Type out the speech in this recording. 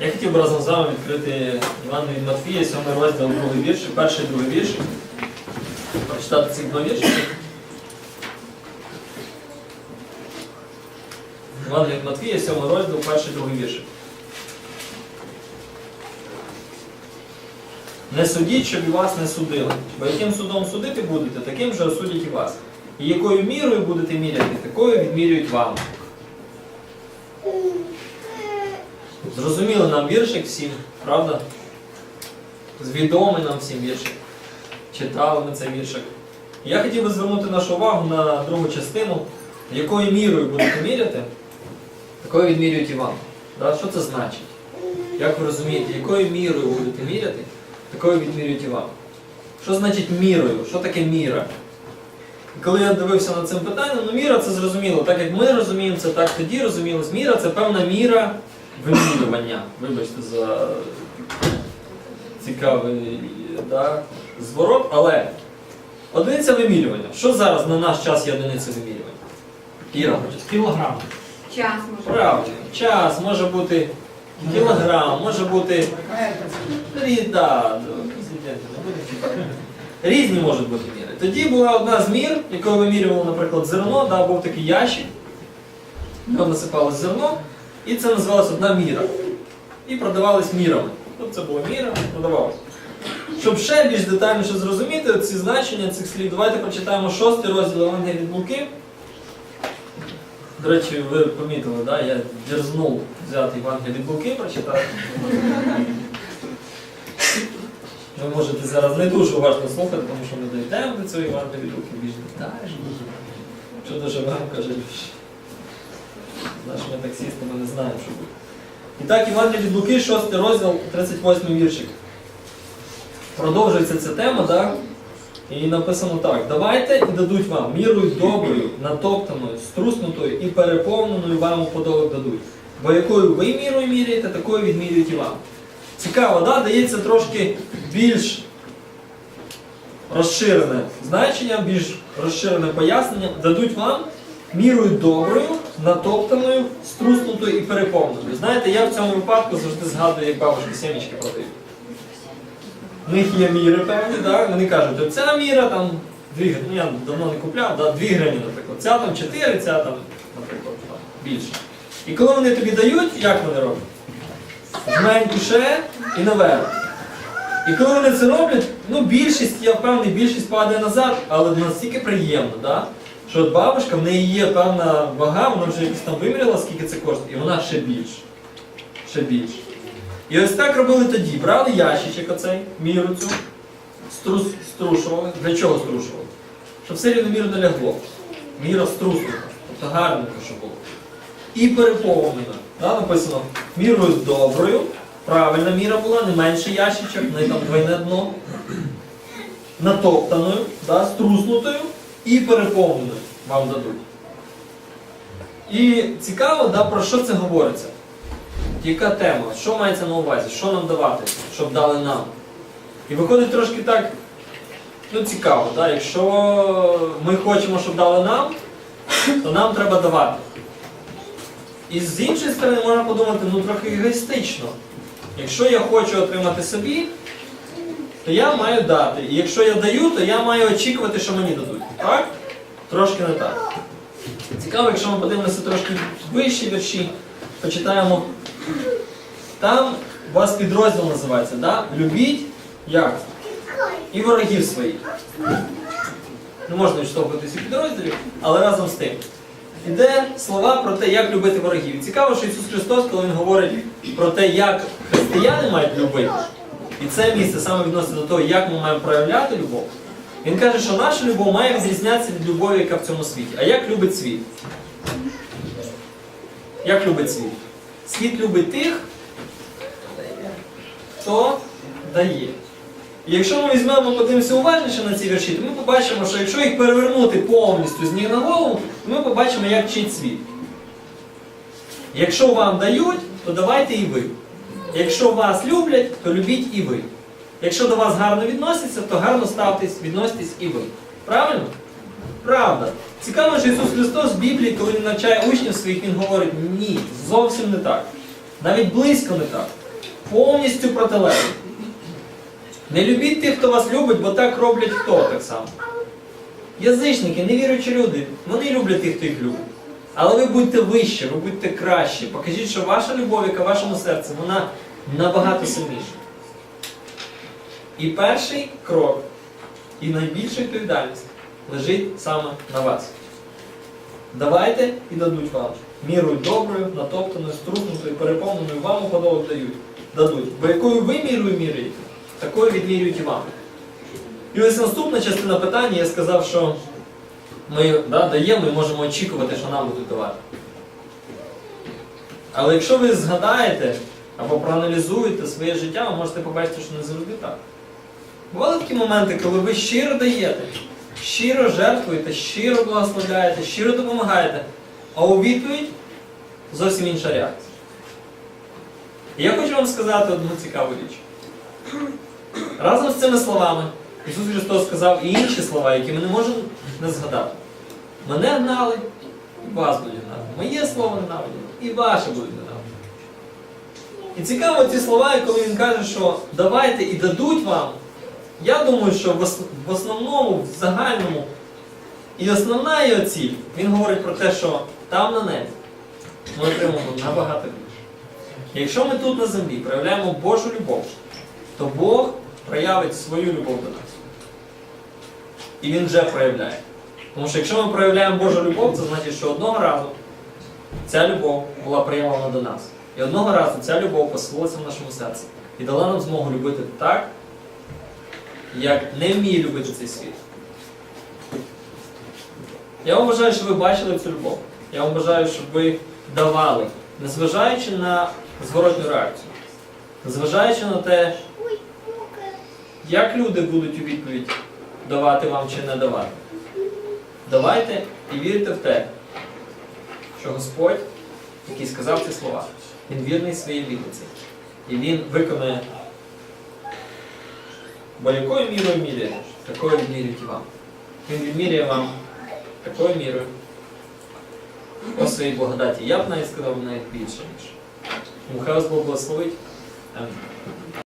Я хотів би разом з вами відкрити Іван від Матфія, 7 розділ, другий вірш, перший і другий вірш. Прочитати ці два вірші. Іван від Матфія, 7 розділ, перший другий вірш. Не судіть, щоб і вас не судили. Бо яким судом судити будете, таким же осудять і вас. І якою мірою будете міряти, такою відмірюють вам. Зрозуміло нам віршик всім, правда? Звідомий нам всім віршик. Читали ми цей віршик. Я хотів би звернути нашу увагу на другу частину, якою мірою будете міряти, такою відмірюють і вам. Да? Що це значить? Як ви розумієте, якою мірою будете міряти, такою відмірюють і вам. Що значить мірою? Що таке міра? І коли я дивився на цим питанням, ну міра це зрозуміло. Так як ми розуміємо це, так тоді розумілось. Міра це певна міра вимірювання. Вибачте за цікавий да, зворот, але одиниця вимірювання. Що зараз на наш час є одиниця вимірювання? Іра, Кілограм. Час може. правильно. Час може бути кілограм, може бути Рі- да, не будемо. Різні можуть бути міри. Тоді була одна з мір, якою вимірювало, наприклад, зерно, да, був такий ящик, в нього насипалось зерно, і це називалась одна міра. І продавались мірами. Тобто це була міра, продавалось. Щоб ще більш детальніше зрозуміти ці значення цих слів, давайте прочитаємо шостий розділ Евангелія від Луки. До речі, ви помітили, да? я дерзнув взяти Євангелія від Луки прочитати. Ви можете зараз не дуже уважно слухати, тому що ми дійдемо до цього Євангелія від Луки більш детально. Що дуже вам каже, з нашими таксістами не знаємо, що буде. І так, Євангелія від Луки, 6 розділ, 38 віршик. Продовжується ця тема, так? І написано так: давайте і дадуть вам мірою доброю, натоптаною, струснутою і переповненою вам у подолок дадуть. Бо якою ви мірою міряєте, такою відмірюють і вам. Цікаво, да? дається трошки більш розширене значення, більш розширене пояснення. Дадуть вам мірою доброю, натоптаною, струснутою і переповненою. Знаєте, я в цьому випадку завжди згадую, як бабушки сімечки продають. В них є міри певні, да? вони кажуть, оця міра там 2 гривні, ну я давно не купляв, да? 2 гривні, наприклад. Ця там 4, ця там, наприклад, там, більше. І коли вони тобі дають, як вони роблять? Зменшує і наверх. І коли вони це роблять, ну більшість, я впевнений, більшість падає назад, але настільки приємно, да? Що от бабушка, в неї є певна вага, вона вже якось там виміряла, скільки це коштує, і вона ще більше. Ще більше. І ось так робили тоді. Брали ящичок оцей, міру цю, струс, струшували. Для чого струшували? Щоб все рівномірно лягло. Міра струснута. Тобто гарненько, щоб було. І переповнена. Да, написано мірою доброю. Правильна міра була, не менше ящичок, не там двойне дно. Натоптаною, да, струснутою і переповненою вам дадуть. І цікаво, да, про що це говориться. Яка тема? Що мається на увазі? Що нам давати, щоб дали нам? І виходить трошки так, ну цікаво, да? якщо ми хочемо, щоб дали нам, то нам треба давати. І з іншої сторони можна подумати, ну трохи егоїстично. Якщо я хочу отримати собі, то я маю дати. І якщо я даю, то я маю очікувати, що мені дадуть. Так? Трошки не так. Цікаво, якщо ми подивимося трошки вищі вірші, почитаємо. Там у вас підрозділ називається, да? Любіть як? І ворогів своїх. Не можна відштовхуватися підрозділів, але разом з тим. Іде слова про те, як любити ворогів. Цікаво, що Ісус Христос, коли Він говорить про те, як християни мають любити, і це місце саме відноситься до того, як ми маємо проявляти любов, він каже, що наша любов має відрізнятися від любові, яка в цьому світі. А як любить світ? Як любить світ? Світ любить тих, хто дає. І якщо ми візьмемо, подивимося уважніше на ці вірші, то ми побачимо, що якщо їх перевернути повністю з ніг на голову, то ми побачимо, як вчить світ. Якщо вам дають, то давайте і ви. Якщо вас люблять, то любіть і ви. Якщо до вас гарно відносяться, то гарно ставтесь, відноситесь і ви. Правильно? Правда. Цікаво, що Ісус Христос в Біблії, коли Він навчає учнів своїх, Він говорить, ні, зовсім не так. Навіть близько не так. Повністю протилежно. Не любіть тих, хто вас любить, бо так роблять хто так само. Язичники, невіруючі люди, вони люблять тих, хто їх любить. Але ви будьте вище, ви будьте краще. Покажіть, що ваша любов, яка в вашому серці, вона набагато сильніша. І перший крок, і найбільша відповідальність лежить саме на вас. Давайте і дадуть вам. Мірою доброю, натоптаною, струхнутою, переповненою вам у подолок дають. Дадуть. Бо якою ви мірою міряєте, такою відмірюють і вам. І ось наступна частина питання, я сказав, що ми да, даємо і можемо очікувати, що нам будуть давати. Але якщо ви згадаєте або проаналізуєте своє життя, ви можете побачити, що не завжди так. Бували такі моменти, коли ви щиро даєте, щиро жертвуєте, щиро благословляєте, щиро допомагаєте, а у відповідь зовсім інша реакція. І я хочу вам сказати одну цікаву річ. Разом з цими словами Ісус Христос сказав і інші слова, які ми не можемо не згадати. Мене гнали, і вас будуть гнати. Моє слово ненавиділи, і ваше будуть ненавидіти. І цікаво ці слова, коли він каже, що давайте і дадуть вам. Я думаю, що в основному, в загальному, і основна його ціль, він говорить про те, що там на небі ми отримаємо набагато більше. Якщо ми тут на землі проявляємо Божу любов, то Бог проявить свою любов до нас. І Він вже проявляє. Тому що якщо ми проявляємо Божу любов, це значить, що одного разу ця любов була проявлена до нас. І одного разу ця любов поселилася в нашому серці і дала нам змогу любити так, як не вміє любити цей світ. Я вам бажаю, щоб ви бачили цю любов. Я вам бажаю, щоб ви давали, незважаючи на зворотню реакцію, незважаючи на те, як люди будуть у відповідь давати вам чи не давати. Давайте і вірте в те, що Господь, який сказав ці слова, Він вірний своїй вірниці. І Він виконає, бо якою мірою міряє, такою відмірюють і вам. Він відміряє вам такою мірою по своїй благодаті. Я б навіть сказав навіть більше ніж. Тому хай вас Бог благословить. Амінь.